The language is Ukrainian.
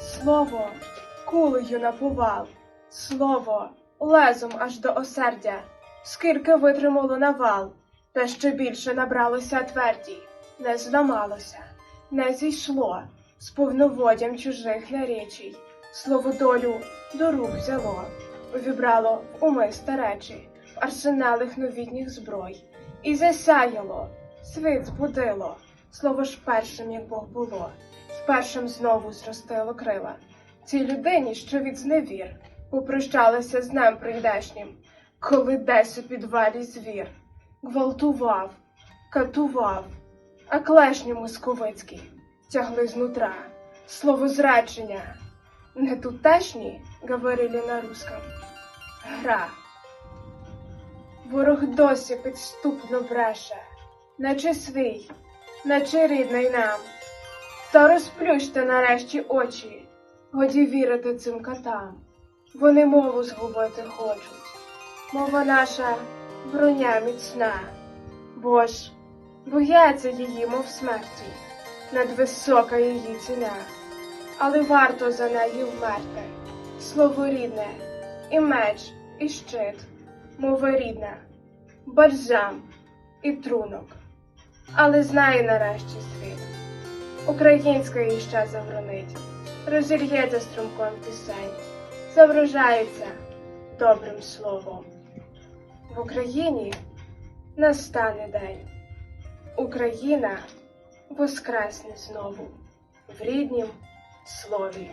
Слово кулею напував, слово лезом аж до осердя, скільки витримало навал, та ще більше набралося тверді, не зламалося, не зійшло. З повноводям чужих наречій. Слово долю до рук взяло, увібрало уми старечі, в арсеналах новітніх зброй, і засяяло, світ збудило, слово ж першим, як Бог було, з першим знову зростило крила. Цій людині, що від зневір, попрощалася з днем прийдешнім, коли десь у підвалі звір гвалтував, катував, а клешні московицькі тягли знутра. Слово зречення, не тутешні, говорили на русском, гра. Ворог досі підступно бреше, наче свій, наче рідний нам. Та розплющте нарешті очі, годі вірити цим катам. Вони мову згубити хочуть. Мова наша броня міцна, бо ж бояться її, мов смерті, надвисока її ціна, але варто за неї вмерти. Слово рідне, і меч, і щит, мова рідна, бальзам і трунок. Але знає нарешті світ. Українська їй ще загронить, розір'ється струмком пісень, завражається добрим словом. В Україні настане день. Україна воскресне знову в ріднім слові.